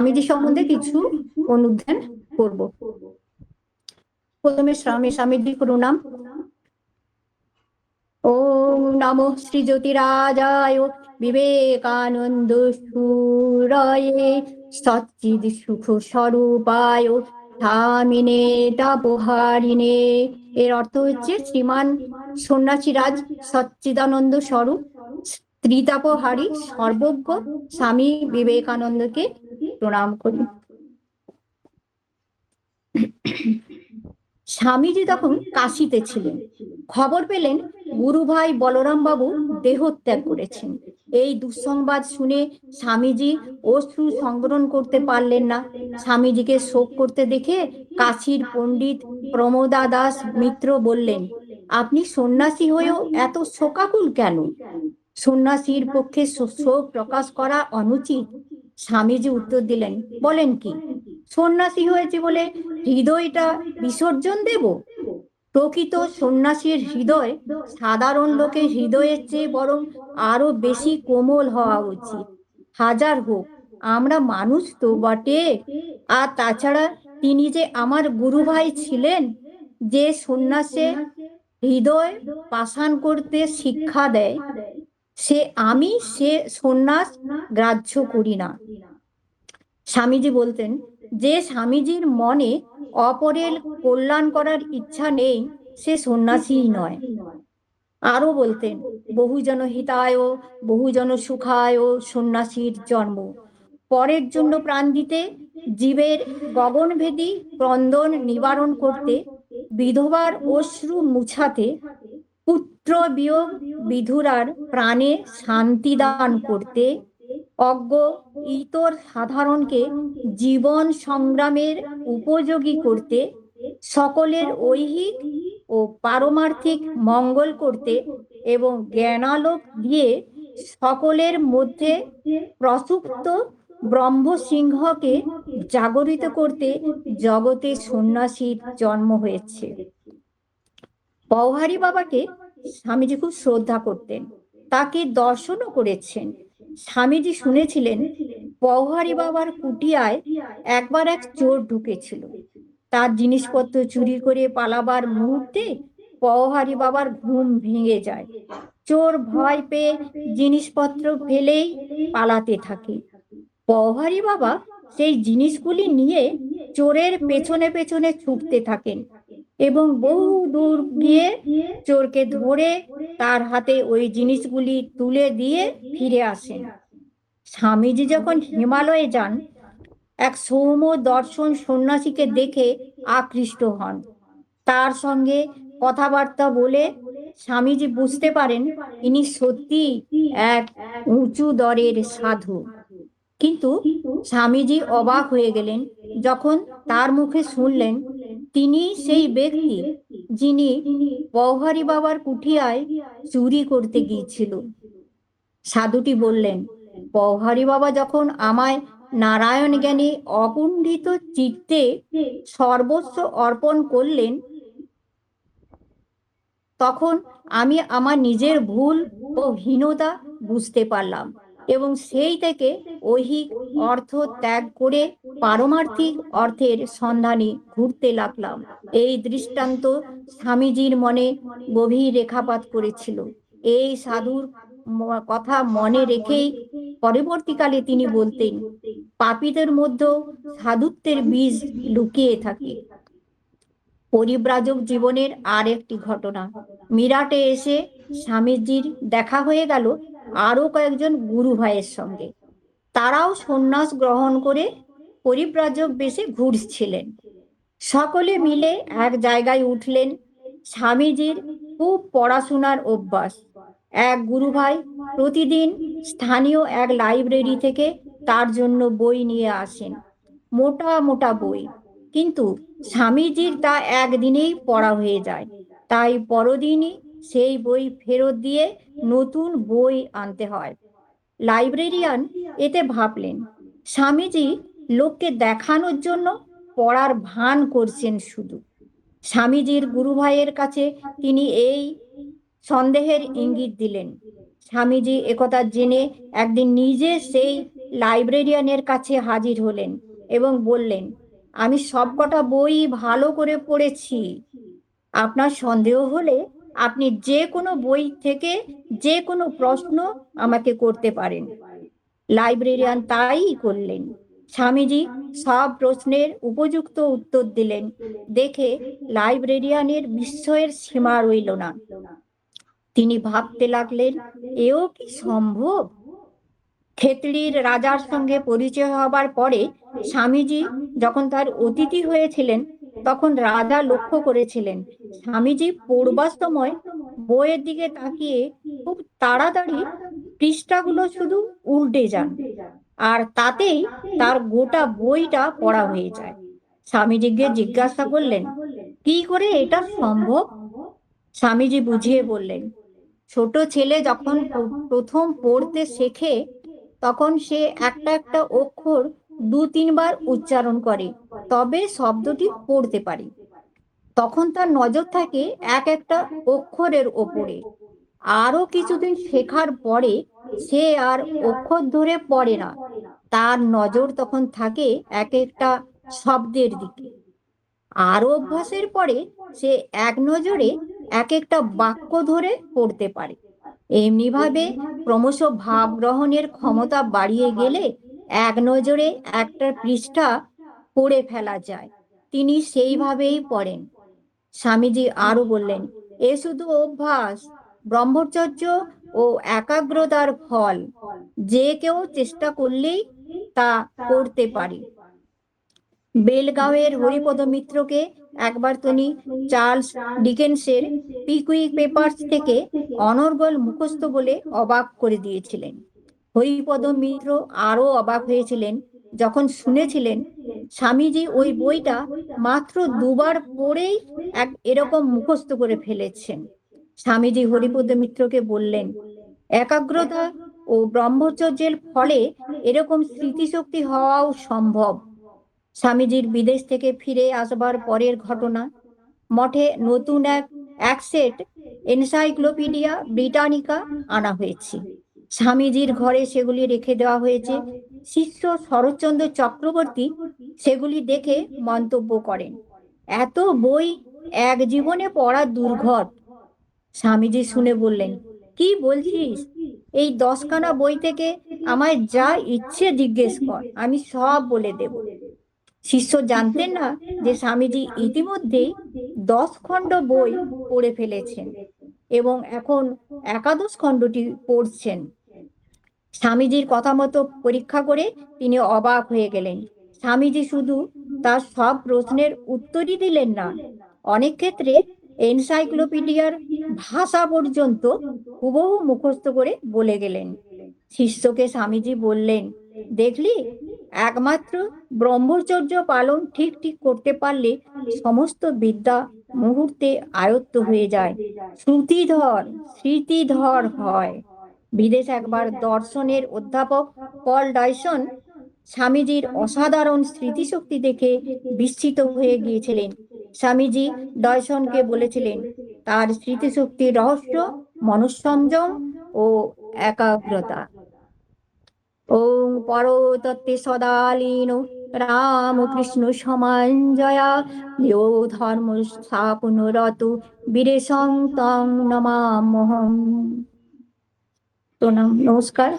স্বামীজি সম্বন্ধে কিছু অনুধ্যান করব। প্রথমে স্বামী স্বামীজি প্রণাম। ওম নমো শ্রী জ্যোতিরাজায় বিবেকানন্দ সুরয়ে সচ্চিদ সুখ স্বরূপায় স্বামিনে তাপহারিণে। এর অর্থ হচ্ছে শ্রীমান সন্ন্যাসীরাজ সচ্চিদানন্দ স্বরূপ ত্রিতাপহারী সর্বজ্ঞ স্বামী বিবেকানন্দকে প্রণাম করি। স্বামীজি তখন কাশিতে ছিলেন। খবর পেলেন, গুরু ভাই বলরাম বাবু দেহত্যাগ করেছেন। এই দুঃসংবাদ শুনে স্বামীজি অশ্রু সংবরণ করতে পারলেন না। স্বামীজিকে শোক করতে দেখে কাশীর পণ্ডিত প্রমোদা দাস মিত্র বললেন, আপনি সন্ন্যাসী হয়েও এত শোকাকুল কেন? সন্ন্যাসীর পক্ষে শোক প্রকাশ করা অনুচিত। স্বামীজি উত্তর দিলেন বলেন কি? সন্ন্যাসী হয়েছে বলে হৃদয়টা বিসর্জন দেব? প্রকৃত সন্ন্যাসীর হৃদয় সাধারণ লোকের হৃদয়ের চেয়ে বরং আরও বেশি কোমল হওয়া উচিত। হাজার হোক আমরা মানুষ তো বটে। আর তাছাড়া তিনি যে আমার গুরু ভাই ছিলেন যে সন্ন্যাসে হৃদয় পাষাণ করতে শিক্ষা দেয়। সে আমি, সে সন্ন্যাস গ্রাহ্য করি না। স্বামীজি বলতেন, যে স্বামীজির মনে অপরের কল্যাণ করার ইচ্ছা নেই, সে সন্ন্যাসী নয়। আরও বলতেন, বহুজন হিতায়, বহুজন সুখায় সন্ন্যাসীর জন্ম। পরের জন্য প্রাণ দিতে, জীবের গগনভেদী ক্রন্দন নিবারণ করতে, বিধবার অশ্রু মুছাতে পুত্র বিয়োগ বিধুরার প্রাণে শান্তি দান করতে অজ্ঞ ইতর সাধারণকে জীবন সংগ্রামের উপযোগী করতে সকলের ঐহিক ও পারমার্থিক মঙ্গল করতে এবং জ্ঞানালোক দিয়ে সকলের মধ্যে প্রসুপ্ত ব্রহ্মসিংহকে জাগরিত করতে জগতে সন্ন্যাসীর জন্ম হয়েছে। পওহারি বাবাকে স্বামীজি খুব শ্রদ্ধা করতেন। তাকে দর্শনও করেছেন। স্বামীজি শুনেছিলেন, পওহারি বাবার কুটিয়ায় একবার এক চোর ঢুকেছিল। তার জিনিসপত্র চুরি করে পালাবার মুহূর্তে পওহারি বাবার ঘুম ভেঙে যায়। চোর ভয় পেয়ে জিনিসপত্র ফেলেই পালাতে থাকে। পওহারি বাবা সেই জিনিসগুলি নিয়ে চোরের পেছনে পেছনে ছুটতে থাকেন। এবং বহু দূর গিয়ে চোরকে ধরে তার হাতে ওই জিনিসগুলি তুলে দিয়ে ফিরে আসেন। স্বামীজি যখন হিমালয়ে যান, এক সৌম্য দর্শন সন্ন্যাসীকে দেখে আকৃষ্ট হন। তার সঙ্গে কথাবার্তা বলে স্বামীজি বুঝতে পারেন, ইনি সত্যি এক উঁচু দরের সাধু। কিন্তু স্বামীজি অবাক হয়ে গেলেন, যখন তার মুখে শুনলেন তিনি সেই ব্যক্তি যিনি পৌহারি বাবার কুঠিয়ায় চুরি করতে গিয়েছিল। সাধুটি বললেন পৌহারি বাবা যখন আমায় নারায়ণ জ্ঞানী অকুণ্ঠিত চিত্তে সর্বস্ব অর্পণ করলেন তখন আমি আমার নিজের ভুল ও হীনতা বুঝতে পারলাম এবং সেই থেকে ঐহিক অর্থ ত্যাগ করে পারমার্থিক অর্থের সন্ধানে ঘুরতে লাগলাম। এই দৃষ্টান্ত স্বামীজির মনে গভীর রেখাপাত করেছিল। এই সাধুর কথা মনে রেখেই পরবর্তীকালে তিনি বলতেন, পাপীদের মধ্যেও সাধুত্বের বীজ লুকিয়ে থাকে। পরিব্রাজক জীবনের আর একটি ঘটনা। মিরাটে এসে স্বামীজির দেখা হয়ে গেল আরও কয়েকজন গুরু ভাইয়ের সঙ্গে। তারাও সন্ন্যাস গ্রহণ করে পরিব্রাজক বেশে ঘুরছিলেন। সকলে মিলে এক জায়গায় উঠলেন স্বামীজির খুব পড়াশোনার অভ্যাস। এক গুরু ভাই প্রতিদিন স্থানীয় এক লাইব্রেরি থেকে তার জন্য বই নিয়ে আসেন, মোটা মোটা বই। কিন্তু স্বামীজির তা একদিনেই পড়া হয়ে যায়। তাই পরদিনই সেই বই ফেরত দিয়ে নতুন বই আনতে হয়। লাইব্রেরিয়ান এতে ভাবলেন, স্বামীজি লোককে দেখানোর জন্য পড়ার ভান করছেন শুধু। স্বামীজির গুরু ভাইয়ের কাছে তিনি এই সন্দেহের ইঙ্গিত দিলেন। স্বামীজি একথা জেনে একদিন নিজে সেই লাইব্রেরিয়ানের কাছে হাজির হলেন এবং বললেন, আমি সবকটা বই ভালো করে পড়েছি। আপনার সন্দেহ হলে আপনি যে কোনো বই থেকে যে কোনো প্রশ্ন আমাকে করতে পারেন। লাইব্রেরিয়ান তাই করলেন। স্বামীজি সব প্রশ্নের উপযুক্ত উত্তর দিলেন। দেখে লাইব্রেরিয়ানের বিস্ময়ের সীমা রইল না। তিনি ভাবতে লাগলেন, এও কি সম্ভব? খেতড়ির রাজার সঙ্গে পরিচয় হবার পরে স্বামীজি যখন তার অতিথি হয়েছিলেন, তখন রাজা লক্ষ্য করেছিলেন, স্বামীজি পড়বার সময় বইয়ের দিকে তাকিয়ে খুব তাড়াতাড়ি পৃষ্ঠাগুলো শুধু উল্টে যান। আর তাতেই তার গোটা বইটা পড়া হয়ে যায়। স্বামীজিকে জিজ্ঞাসা করলেন কি করে এটা সম্ভব? স্বামীজি বুঝিয়ে বললেন ছোট ছেলে যখন প্রথম পড়তে শেখে তখন সে একটা একটা অক্ষর দু তিনবার উচ্চারণ করে তবে শব্দটি পড়তে পারে। তখন তার নজর থাকে এক একটা অক্ষরের ওপরে। আরও কিছুদিন শেখার পরে সে আর অক্ষর ধরে পড়ে না। তার নজর তখন থাকে এক একটা শব্দের দিকে। আরও অভ্যাসের পরে সে এক নজরে এক একটা বাক্য ধরে পড়তে পারে। এমনি ভাবে ক্রমশ ভাব গ্রহণের ক্ষমতা বাড়িয়ে গেলে এক নজরে একটা পৃষ্ঠা পড়ে ফেলা যায়। তিনি সেইভাবেই পড়েন। স্বামীজি আরও বললেন, এ শুধু অভ্যাস ব্রহ্মচর্য ও একাগ্রতার ফল। যে কেউ চেষ্টা করলেই তা করতে পারে। বেলগাঁওয়ের হরিপদ মিত্রকে একবার তিনি চার্লস ডিকেন্সের পিকুইক পেপার্স থেকে অনর্গল মুখস্থ বলে অবাক করে দিয়েছিলেন। হরিপদ মিত্র আরও অবাক হয়েছিলেন, যখন শুনেছিলেন, স্বামীজি ওই বইটা মাত্র দুবার পড়েই এক এরকম মুখস্থ করে ফেলেছেন। স্বামীজি হরিপদ মিত্রকে বললেন, একাগ্রতা ও ব্রহ্মচর্যের ফলে এরকম স্মৃতিশক্তি হওয়াও সম্ভব। স্বামীজির বিদেশ থেকে ফিরে আসবার পরের ঘটনা, মঠে নতুন এক এক সেট এনসাইক্লোপিডিয়া ব্রিটানিকা আনা হয়েছে। স্বামীজির ঘরে সেগুলি রেখে দেওয়া হয়েছে। শিষ্য শরৎচন্দ্র চক্রবর্তী সেগুলি দেখে মন্তব্য করেন, এত বই এক জীবনে পড়া দুর্ঘট। স্বামীজি শুনে বললেন, কি বলছিস? এই দশখানা বই থেকে আমায় যা ইচ্ছে জিজ্ঞেস কর, আমি সব বলে দেব। শিষ্য জানতেন না যে স্বামীজি ইতিমধ্যেই দশ খণ্ড বই পড়ে ফেলেছেন এবং এখন একাদশ খণ্ডটি পড়ছেন। স্বামীজির কথা মতো পরীক্ষা করে তিনি অবাক হয়ে গেলেন। স্বামীজি শুধু তার সব প্রশ্নের উত্তরই দিলেন না, অনেক ক্ষেত্রে এনসাইক্লোপিডিয়ার ভাষা পর্যন্ত হুবহু মুখস্থ করে বলে গেলেন। শিষ্যকে স্বামীজি বললেন, দেখলি, একমাত্র ব্রহ্মচর্য পালন ঠিক ঠিক করতে পারলে সমস্ত বিদ্যা মুহূর্তে আয়ত্ত হয়ে যায়। শ্রুতিধর, স্মৃতিধর হয়। বিদেশ একবার দর্শনের অধ্যাপক পল ডাইসন স্বামীজির অসাধারণ স্মৃতিশক্তি দেখে বিস্মিত হয়ে গিয়েছিলেন। স্বামীজি ডয়সনকে বলেছিলেন তার স্মৃতিশক্তির রহস্য মনঃসংযম ও একাগ্রতা। ওং পরতত্ত্বে সদালীন রাম রামকৃষ্ণ সমাঞ্জয়া ইয়ো ধর্ম স্থাপনরত বীরেশং তং নমামহম প্রণাম। নমস্কার।